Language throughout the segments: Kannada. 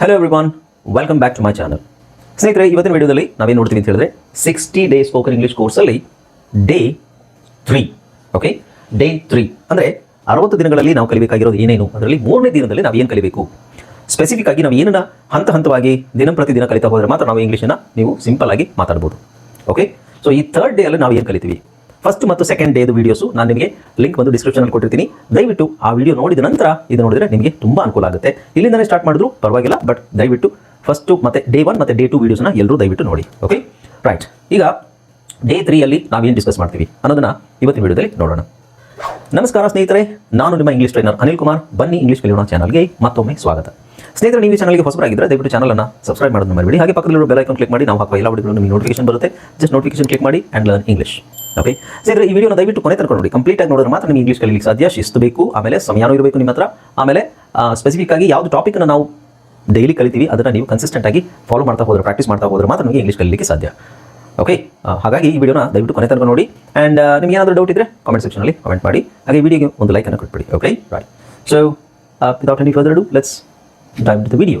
Hello everyone welcome back to my channel ಸ್ನೇಹಿತರೆ, ಇವತ್ತಿನ ವಿಡಿಯೋದಲ್ಲಿ ನಾವೇನು ನೋಡ್ತೀವಿ ಅಂತ ಹೇಳಿದ್ರೆ sixty day spoken English ಕೋರ್ಸಲ್ಲಿ day three okay day three ಅಂದರೆ ಅರವತ್ತು ದಿನಗಳಲ್ಲಿ ನಾವು ಕಲಿಬೇಕಾಗಿರೋದು ಏನೇನು? ಅದರಲ್ಲಿ ಮೂರನೇ ದಿನದಲ್ಲಿ ನಾವು ಏನು ಕಲಿಬೇಕು? ಸ್ಪೆಸಿಫಿಕ್ ಆಗಿ ನಾವು ಏನನ್ನ ಹಂತ ಹಂತವಾಗಿ ದಿನ ಪ್ರತಿದಿನ ಕಲಿತಾ ಹೋದರೆ ಮಾತ್ರ ನಾವು ಇಂಗ್ಲೀಷನ್ನು ನೀವು ಸಿಂಪಲ್ ಆಗಿ ಮಾತಾಡ್ಬೋದು ಓಕೆ ಸೊ ಈ ಥರ್ಡ್ ಡೇ ಅಲ್ಲಿ ನಾವು ಏನು ಕಲಿತೀವಿ? ಫಸ್ಟ್ ಮತ್ತು ಸೆಕೆಂಡ್ ಡೇದು ವೀಡಿಯೋಸ್ ನಾನು ನಿಮಗೆ ಲಿಂಕ್ ಒಂದು ಡಿಸ್ಕ್ರಿಪ್ಷನಲ್ಲಿ ಕೊಟ್ಟಿರ್ತೀನಿ. ದಯವಿಟ್ಟು ಆ ವಿಡಿಯೋ ನೋಡಿದ ನಂತರ ಇದು ನೋಡಿದ್ರೆ ನಿಮಗೆ ತುಂಬ ಅನುಕೂಲ ಆಗುತ್ತೆ. ಇಲ್ಲಿಂದಲೇ ಸ್ಟಾರ್ಟ್ ಮಾಡಿದ್ರು ಪರವಾಗಿಲ್ಲ ಬಟ್ ದಯವಿಟ್ಟು ಫಸ್ಟು ಮತ್ತೆ ಡೇ ಒನ್ ಮತ್ತು ಡೇ ಟು ವೀಡಿಯೋಸ್ನ ಎಲ್ಲರೂ ದಯವಿಟ್ಟು ನೋಡಿ ಓಕೆ ರೈಟ್ ಈಗ ಡೇ ತ್ರೀಯಲ್ಲಿ ನಾವೇನು ಡಿಸ್ಕಸ್ ಮಾಡ್ತೀವಿ? ಅನ್ನೋದನ್ನ ಇವತ್ತಿನ ವಿಡಿಯೋದಲ್ಲಿ ನೋಡೋಣ. ನಮಸ್ಕಾರ ಸ್ನೇಹಿತರೆ, ನಾನು ನಿಮ್ಮ ಇಂಗ್ಲಿಷ್ ಟ್ರೈನರ್ ಅನಿಲ್ ಕುಮಾರ್. ಬನ್ನಿ ಇಂಗ್ಲಿಷ್ ಕಲಿಯೋಣ ಚಾನಲ್ಗೆ ಮತ್ತೊಮ್ಮೆ ಸ್ವಾಗತ. ಸ್ನೇಹಿತರೆ, ನೀವು ಈ ಚಾನಲ್ಗೆ ಹೊಸಬರಾಗಿದ್ದರೆ ದಯವಿಟ್ಟು ಚಾನಲನ್ನು ಸಬ್ಸ್ಕ್ರೈಬ್ ಮಾಡೋದನ್ನು ಮರಿಬೇಡಿ. ಹಾಗೆ ಪಕ್ಕದಲ್ಲಿರೋ ಬೆಲ್ ಐಕಾನ್ ಕ್ಲಿಕ್ ಮಾಡಿ ನಾವು ಹಾಕುವ ಎಲ್ಲ ವಿಡಿಯೋಗಳು ನಿಮಗೆ ನೋಟಿಫಿಕೇಶನ್ ಬರುತ್ತೆ. ಜಸ್ಟ್ ನೋಟಿಫಿಕೇಶನ್ ಕ್ಲಿಕ್ ಮಾಡಿ ಆ್ಯಂಡ್ ಲರ್ನ್ ಇಂಗ್ಲಿಷ್ ಓಕೆ ಸ್ನೇಹಿತರೆ, ಈ ವಿಡಿಯೋನ ದಯವಿಟ್ಟು ಕೊನೆ ತನಕ ನೋಡಿ. ಕಂಪ್ಲೀಟ್ ಆಗಿ ನೋಡಿದ್ರೆ ಮಾತ್ರ ನಿಮಗೆ ಇಂಗ್ಲೀಷ್ ಕಲಿಯಲಿಕ್ಕೆ ಸಾಧ್ಯ. ಶಿಸ್ತು ಬೇಕು. ಆಮೇಲೆ ಸಮಯನೂ ಇರಬೇಕು ನಿಮ್ಮ ಹತ್ರ. ಆಮೇಲೆ ಸ್ಪೆಸಿಫಿಕ್ ಆಗಿ ಯಾವುದು ಟಾಪಿಕ್ನ ನಾವು ಡೈಲಿ ಕಲಿತೀವಿ, ಅದನ್ನು ನೀವು ಕನ್ಸಿಸ್ಟೆಂಟ್ ಆಗಿ ಫಾಲೋ ಮಾಡ್ತಾ ಹೋದ್ರೆ ಪ್ರಾಕ್ಟೀಸ್ ಮಾಡ್ತಾ ಹೋದ್ರೆ ಮಾತ್ರ ನಿಮಗೆ ಇಂಗ್ಲೀಷ್ ಕಲಿಯಲಿಕ್ಕೆ ಸಾಧ್ಯ. ಓಕೆ ಹಾಗಾಗಿ ಈ ವಿಡಿಯೋನ ದಯವಿಟ್ಟು ಕೊನೆ ತನಕ ನೋಡಿ. ಆ್ಯಂಡ್ ನಿಮ್ಗೆ ಏನಾದರೂ ಡೌಟ್ ಇದ್ದರೆ ಕಾಮೆಂಟ್ ಸೆಕ್ಷನಲ್ಲಿ ಕಮೆಂಟ್ ಮಾಡಿ. ಹಾಗೆ ವಿಡಿಯೋಗೆ ಒಂದು ಲೈಕನ್ನು ಕೊಟ್ಬಿಡಿ. Okay right so without any further do let's dive to the video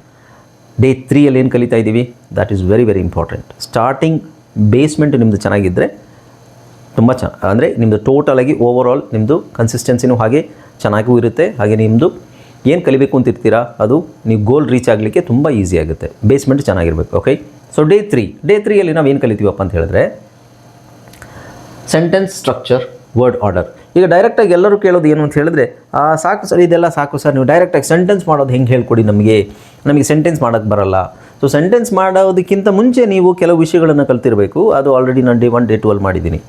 day ತ್ರೀಯಲ್ಲಿ ಏನು ಕಲಿತಾ ಇದ್ದೀವಿ? That is very very important starting basement ನಿಮ್ಮದು ಚೆನ್ನಾಗಿದ್ದರೆ ತುಂಬ ಚೆನ್ನ ಅಂದರೆ ನಿಮ್ಮದು ಟೋಟಲಾಗಿ ಓವರ್ ಆಲ್ ನಿಮ್ಮದು ಕನ್ಸಿಸ್ಟೆನ್ಸಿನೂ ಹಾಗೆ ಚೆನ್ನಾಗೂ ಇರುತ್ತೆ. ಹಾಗೆ ನಿಮ್ಮದು ಏನು ಕಲಿಬೇಕು ಅಂತ ಇರ್ತೀರಾ? ಅದು ನೀವು ಗೋಲ್ ರೀಚ್ ಆಗಲಿಕ್ಕೆ ತುಂಬ ಈಸಿ ಆಗುತ್ತೆ. ಬೇಸ್ಮೆಂಟ್ ಚೆನ್ನಾಗಿರ್ಬೇಕು okay so day three day ತ್ರೀಯಲ್ಲಿ ನಾವು ಏನು ಕಲಿತೀವಪ್ಪ ಅಂತ ಹೇಳಿದ್ರೆ ಸೆಂಟೆನ್ಸ್ ಸ್ಟ್ರಕ್ಚರ್ ವರ್ಡ್ ಆರ್ಡರ್ ಈಗ ಡೈರೆಕ್ಟಾಗಿ ಎಲ್ಲರೂ ಕೇಳೋದು ಏನು ಅಂತ ಹೇಳಿದ್ರೆ ಸಾಕು ಸರ್, ಇದೆಲ್ಲ ಸಾಕು ಸರ್, ನೀವು ಡೈರೆಕ್ಟಾಗಿ ಸೆಂಟೆನ್ಸ್ ಮಾಡೋದು ಹೆಂಗೆ ಹೇಳ್ಕೊಡಿ ನಮಗೆ? ನಮಗೆ ಸೆಂಟೆನ್ಸ್ ಮಾಡೋಕ್ಕೆ ಬರಲ್ಲ. ಸೊ ಸೆಂಟೆನ್ಸ್ ಮಾಡೋದಕ್ಕಿಂತ ಮುಂಚೆ ನೀವು ಕೆಲವು ವಿಷಯಗಳನ್ನು ಕಲ್ತಿರಬೇಕು. ಅದು ಆಲ್ರೆಡಿ ನಾನು ಡೇ ಒನ್ ಡೇ ಟ್ವೆಲ್ ಮಾಡಿದ್ದೀನಿ.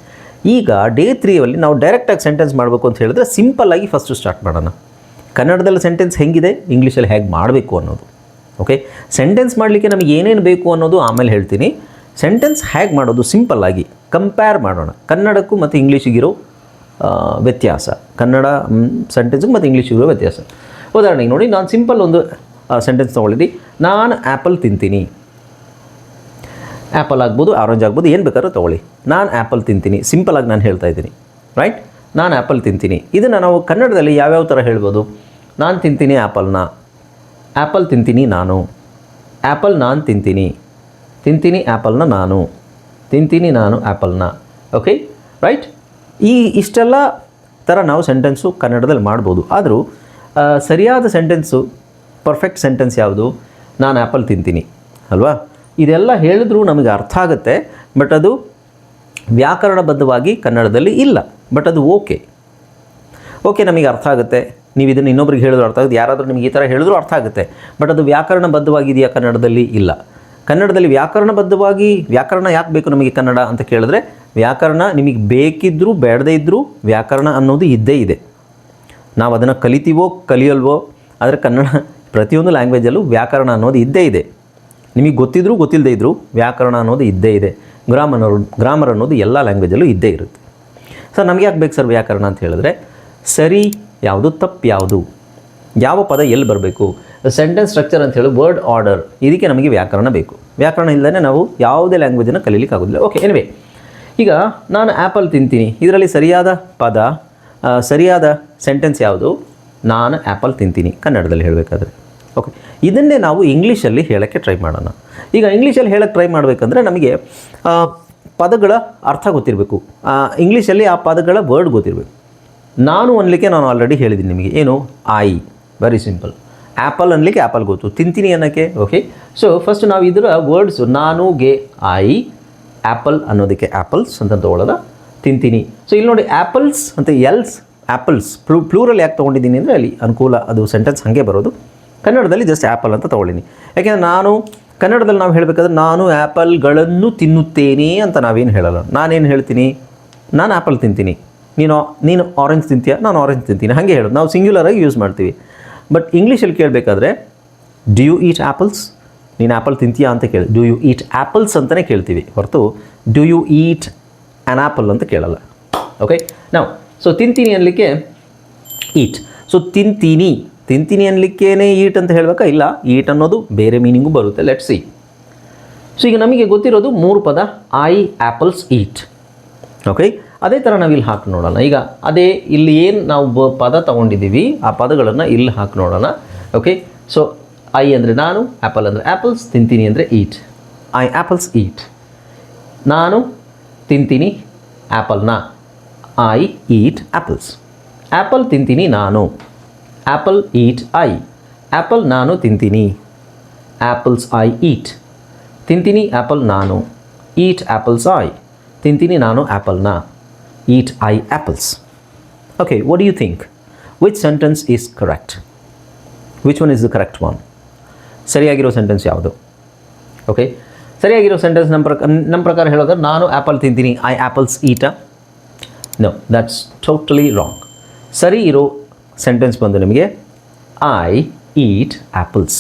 ಈಗ ಡೇ ತ್ರೀಯಲ್ಲಿ ನಾವು ಡೈರೆಕ್ಟಾಗಿ ಸೆಂಟೆನ್ಸ್ ಮಾಡಬೇಕು ಅಂತ ಹೇಳಿದ್ರೆ ಸಿಂಪಲ್ಲಾಗಿ ಫಸ್ಟು ಸ್ಟಾರ್ಟ್ ಮಾಡೋಣ. ಕನ್ನಡದಲ್ಲಿ ಸೆಂಟೆನ್ಸ್ ಹೆಂಗಿದೆ ಇಂಗ್ಲೀಷಲ್ಲಿ ಹೇಗೆ ಮಾಡಬೇಕು ಅನ್ನೋದು. ಓಕೆ ಸೆಂಟೆನ್ಸ್ ಮಾಡಲಿಕ್ಕೆ ನಮಗೆ ಏನೇನು ಬೇಕು ಅನ್ನೋದು ಆಮೇಲೆ ಹೇಳ್ತೀನಿ. ಸೆಂಟೆನ್ಸ್ ಹೇಗೆ ಮಾಡೋದು ಸಿಂಪಲ್ಲಾಗಿ ಕಂಪೇರ್ ಮಾಡೋಣ. ಕನ್ನಡಕ್ಕೂ ಮತ್ತು ಇಂಗ್ಲೀಷಿಗಿರೋ ವ್ಯತ್ಯಾಸ. ಕನ್ನಡ ಸೆಂಟೆನ್ಸಿಗೆ ಮತ್ತು ಇರೋ ವ್ಯತ್ಯಾಸ. ಉದಾಹರಣೆಗೆ ನೋಡಿ, ನಾನು ಸಿಂಪಲ್ ಒಂದು ಸೆಂಟೆನ್ಸ್ ತೊಗೊಳ್ಳಿ ನಾನು ಆ್ಯಪಲ್ ತಿಂತೀನಿ. ಆ್ಯಪಲ್ ಆಗ್ಬೋದು ಆರೆಂಜ್ ಆಗ್ಬೋದು, ಏನು ಬೇಕಾದ್ರೂ ತೊಗೊಳ್ಳಿ. ನಾನು ಆ್ಯಪಲ್ ತಿಂತೀನಿ. ಸಿಂಪಲಾಗಿ ನಾನು ಹೇಳ್ತಾ ಇದ್ದೀನಿ. ರೈಟ್ ನಾನು ಆ್ಯಪಲ್ ತಿಂತೀನಿ. ಇದನ್ನು ನಾವು ಕನ್ನಡದಲ್ಲಿ ಯಾವ್ಯಾವ ಥರ ಹೇಳ್ಬೋದು? ನಾನು ತಿಂತೀನಿ ಆ್ಯಪಲ್ನ ಆ್ಯಪಲ್ ತಿಂತೀನಿ ನಾನು. ಆ್ಯಪಲ್ ನಾನು ತಿಂತೀನಿ. ತಿಂತೀನಿ ಆ್ಯಪಲ್ನ ನಾನು. ತಿಂತೀನಿ ನಾನು ಆ್ಯಪಲ್ನ ಓಕೆ ರೈಟ್ ಈ ಇಷ್ಟೆಲ್ಲ ಥರ ನಾವು ಸೆಂಟೆನ್ಸು ಕನ್ನಡದಲ್ಲಿ ಮಾಡ್ಬೋದು. ಆದರೂ ಸರಿಯಾದ ಸೆಂಟೆನ್ಸು ಪರ್ಫೆಕ್ಟ್ ಸೆಂಟೆನ್ಸ್ ಯಾವುದು? ನಾನು ಆ್ಯಪಲ್ ತಿಂತೀನಿ. ಅಲ್ವಾ? ಇದೆಲ್ಲ ಹೇಳಿದ್ರೂ ನಮಗೆ ಅರ್ಥ ಆಗುತ್ತೆ ಬಟ್ ಅದು ವ್ಯಾಕರಣಬದ್ಧವಾಗಿ ಕನ್ನಡದಲ್ಲಿ ಇಲ್ಲ. ಬಟ್ ಅದು ಓಕೆ ಓಕೆ ನಮಗೆ ಅರ್ಥ ಆಗುತ್ತೆ. ನೀವು ಇದನ್ನು ಇನ್ನೊಬ್ರಿಗೆ ಹೇಳಿದ್ರು ಅರ್ಥ ಆಗುತ್ತೆ. ಯಾರಾದರೂ ನಿಮಗೆ ಈ ಥರ ಹೇಳಿದ್ರು ಅರ್ಥ ಆಗುತ್ತೆ. ಬಟ್ ಅದು ವ್ಯಾಕರಣಬದ್ಧವಾಗಿದೆಯಾ ಕನ್ನಡದಲ್ಲಿ ಇಲ್ಲ. ಕನ್ನಡದಲ್ಲಿ ವ್ಯಾಕರಣಬದ್ಧವಾಗಿ, ವ್ಯಾಕರಣ ಯಾಕೆ ಬೇಕು ನಮಗೆ ಕನ್ನಡ ಅಂತ ಕೇಳಿದ್ರೆ ವ್ಯಾಕರಣ ನಿಮಗೆ ಬೇಕಿದ್ದರೂ ಬೇಡದೇ ಇದ್ದರೂ ವ್ಯಾಕರಣ ಅನ್ನೋದು ಇದ್ದೇ ಇದೆ. ನಾವು ಅದನ್ನು ಕಲಿತೀವೋ, ಕಲಿಯಲ್ವೋ, ಆದರೆ ಕನ್ನಡ ಪ್ರತಿಯೊಂದು ಲ್ಯಾಂಗ್ವೇಜಲ್ಲೂ ವ್ಯಾಕರಣ ಅನ್ನೋದು ಇದ್ದೇ ಇದೆ. ನಿಮಗೆ ಗೊತ್ತಿದ್ರೂ ಗೊತ್ತಿಲ್ಲದೇ ಇದ್ದರೂ ವ್ಯಾಕರಣ ಅನ್ನೋದು ಇದ್ದೇ ಇದೆ. ಗ್ರಾಮರ್ ಗ್ರಾಮರ್ ಅನ್ನೋದು ಎಲ್ಲ ಲ್ಯಾಂಗ್ವೇಜಲ್ಲೂ ಇದ್ದೇ ಇರುತ್ತೆ. ಸರ್ ನಮಗೆ ಯಾಕೆ ಬೇಕು ಸರ್ ವ್ಯಾಕರಣ ಅಂತ ಹೇಳಿದ್ರೆ, ಸರಿ ಯಾವುದು ತಪ್ಪು ಯಾವುದು? ಯಾವ ಪದ ಎಲ್ಲಿ ಬರಬೇಕು? ಸೆಂಟೆನ್ಸ್ ಸ್ಟ್ರಕ್ಚರ್ ಅಂತ ಹೇಳಿ ವರ್ಡ್ ಆರ್ಡರ್ ಇದಕ್ಕೆ ನಮಗೆ ವ್ಯಾಕರಣ ಬೇಕು. ವ್ಯಾಕರಣ ಇಲ್ಲದೇ ನಾವು ಯಾವುದೇ ಲ್ಯಾಂಗ್ವೇಜನ್ನು ಕಲೀಲಿಕ್ಕೆ ಆಗೋದಿಲ್ಲ ಓಕೆ ಎನಿವೆ ಈಗ ನಾನು ಆ್ಯಪಲ್ ತಿಂತೀನಿ. ಇದರಲ್ಲಿ ಸರಿಯಾದ ಪದ ಸರಿಯಾದ ಸೆಂಟೆನ್ಸ್ ಯಾವುದು? ನಾನು ಆ್ಯಪಲ್ ತಿಂತೀನಿ, ಕನ್ನಡದಲ್ಲಿ ಹೇಳಬೇಕಾದ್ರೆ. ಓಕೆ ಇದನ್ನೇ ನಾವು ಇಂಗ್ಲೀಷಲ್ಲಿ ಹೇಳೋಕ್ಕೆ ಟ್ರೈ ಮಾಡೋಣ. ಈಗ ಇಂಗ್ಲೀಷಲ್ಲಿ ಹೇಳಕ್ಕೆ ಟ್ರೈ ಮಾಡಬೇಕಂದ್ರೆ ನಮಗೆ ಪದಗಳ ಅರ್ಥ ಗೊತ್ತಿರಬೇಕು. ಇಂಗ್ಲೀಷಲ್ಲಿ ಆ ಪದಗಳ ವರ್ಡ್ ಗೊತ್ತಿರಬೇಕು. ನಾನು ಅನ್ಲಿಕ್ಕೆ ನಾನು ಆಲ್ರೆಡಿ ಹೇಳಿದ್ದೀನಿ ನಿಮಗೆ. ಏನು? ಐ ವೆರಿ ಸಿಂಪಲ್ ಆ್ಯಪಲ್ ಅನ್ಲಿಕ್ಕೆ ಆ್ಯಪಲ್ ಗೊತ್ತು. ತಿಂತೀನಿ ಅನ್ನೋಕ್ಕೆ. ಓಕೆ ಸೊ ಫಸ್ಟ್ ನಾವು ಇದರ ವರ್ಡ್ಸ್ ನಾನು, ಗೆ ಐ ಆ್ಯಪಲ್ ಅನ್ನೋದಕ್ಕೆ ಆ್ಯಪಲ್ಸ್ ಅಂತ ತೊಗೊಳ್ಳೋದ? ತಿಂತೀನಿ. ಸೊ ಇಲ್ಲಿ ನೋಡಿ ಆ್ಯಪಲ್ಸ್ ಅಂತ ಎಲ್ಸ್ ಆ್ಯಪಲ್ಸ್ ಪ್ಲೂ, ಪ್ಲೂರಲ್ ಯಾಕೆ ತೊಗೊಂಡಿದ್ದೀನಿ ಅಂದರೆ ಅಲ್ಲಿ ಅನುಕೂಲ ಅದು ಸೆಂಟೆನ್ಸ್ ಹಾಗೆ ಬರೋದು. ಕನ್ನಡದಲ್ಲಿ ಜಸ್ಟ್ ಆ್ಯಪಲ್ ಅಂತ ತೊಗೊಳ್ಳಿನಿ. ಯಾಕೆಂದರೆ ನಾನು, ಕನ್ನಡದಲ್ಲಿ ನಾವು ಹೇಳಬೇಕಾದ್ರೆ ನಾನು ಆ್ಯಪಲ್ಗಳನ್ನು ತಿನ್ನುತ್ತೇನೆ ಅಂತ ನಾವೇನು ಹೇಳಲ್ಲ. ನಾನೇನು ಹೇಳ್ತೀನಿ? ನಾನು ಆ್ಯಪಲ್ ತಿಂತೀನಿ. ನೀನು ನೀನು ಆರೆಂಜ್ ತಿಂತೀಯ? ನಾನು ಆರೆಂಜ್ ತಿಂತೀನಿ. ಹಾಗೆ ಹೇಳೋದು. ನಾವು ಸಿಂಗ್ಯುಲರಾಗಿ ಯೂಸ್ ಮಾಡ್ತೀವಿ. ಬಟ್ ಇಂಗ್ಲೀಷಲ್ಲಿ ಕೇಳಬೇಕಾದ್ರೆ ಡ್ಯೂ ಈಟ್ ಆ್ಯಪಲ್ಸ್ ನೀನು ಆ್ಯಪಲ್ ತಿಂತೀಯಾ ಅಂತ ಕೇಳಿ. ಡು ಯು ಈಟ್ ಆ್ಯಪಲ್ಸ್ ಅಂತಲೇ ಕೇಳ್ತೀವಿ. ಹೊರತು do you eat an apple ಅಂತ ಕೇಳಲ್ಲ. ಓಕೆ ನಾವು ಸೊ ತಿಂತೀನಿ ಅನ್ನಲಿಕ್ಕೆ ಈಟ್ ಸೊ ತಿಂತೀನಿ. ತಿಂತೀನಿ ಅನ್ನಲಿಕ್ಕೇನೆ ಈಟ್ ಅಂತ ಹೇಳಬೇಕಾ? ಇಲ್ಲ ಈಟ್ ಅನ್ನೋದು ಬೇರೆ ಮೀನಿಂಗು ಬರುತ್ತೆ. ಲೆಟ್ ಸಿ ಸೊ ಈಗ ನಮಗೆ ಗೊತ್ತಿರೋದು ಮೂರು ಪದ ಐ ಆ್ಯಪಲ್ಸ್ ಈಟ್ ಓಕೆ ಅದೇ ಥರ ನಾವು ಇಲ್ಲಿ ಹಾಕಿ ನೋಡೋಣ. ಈಗ ಅದೇ ಇಲ್ಲಿ ಏನು ನಾವು ಪದ ತೊಗೊಂಡಿದ್ದೀವಿ, ಆ ಪದಗಳನ್ನು ಇಲ್ಲಿ ಹಾಕಿ ನೋಡೋಣ. ಓಕೆ ಸೊ ಐ ಅಂದರೆ ನಾನು ಆ್ಯಪಲ್ ಅಂದರೆ ಆ್ಯಪಲ್ಸ್ ತಿಂತೀನಿ ಅಂದರೆ ಈಟ್ ಐ ಆ್ಯಪಲ್ಸ್ ಈಟ್ ನಾನು, ತಿಂತೀನಿ ಆ್ಯಪಲ್ನ ಐ ಈಟ್ ಆ್ಯಪಲ್ಸ್ ಆ್ಯಪಲ್ ತಿಂತೀನಿ, ನಾನು. ಆ್ಯಪಲ್ ಈಟ್ ಐ ಆ್ಯಪಲ್ ನಾನು, ತಿಂತೀನಿ. ಆ್ಯಪಲ್ಸ್ ಐ ಈಟ್ ತಿಂತೀನಿ ಆ್ಯಪಲ್ ನಾನು. ಈಟ್ ಆ್ಯಪಲ್ಸ್ ಐ ತಿಂತೀನಿ, ನಾನು ಆ್ಯಪಲ್ನ eat I apples okay what do you think which sentence is correct which one is the correct one ಸರಿಯಾಗಿರೋ sentence ಯಾವುದು? ಓಕೆ ಸರಿಯಾಗಿರೋ ಸೆಂಟೆನ್ಸ್ ನಮ್ಮ ಪ್ರಕಾರ ನಮ್ಮ ಪ್ರಕಾರ ಹೇಳೋದ್ರೆ ನಾನು ಆ್ಯಪಲ್ ತಿಂತೀನಿ I apples eat no that's totally wrong ಸರಿ ಇರೋ ಸೆಂಟೆನ್ಸ್ ಬಂದು ನಿಮಗೆ I eat apples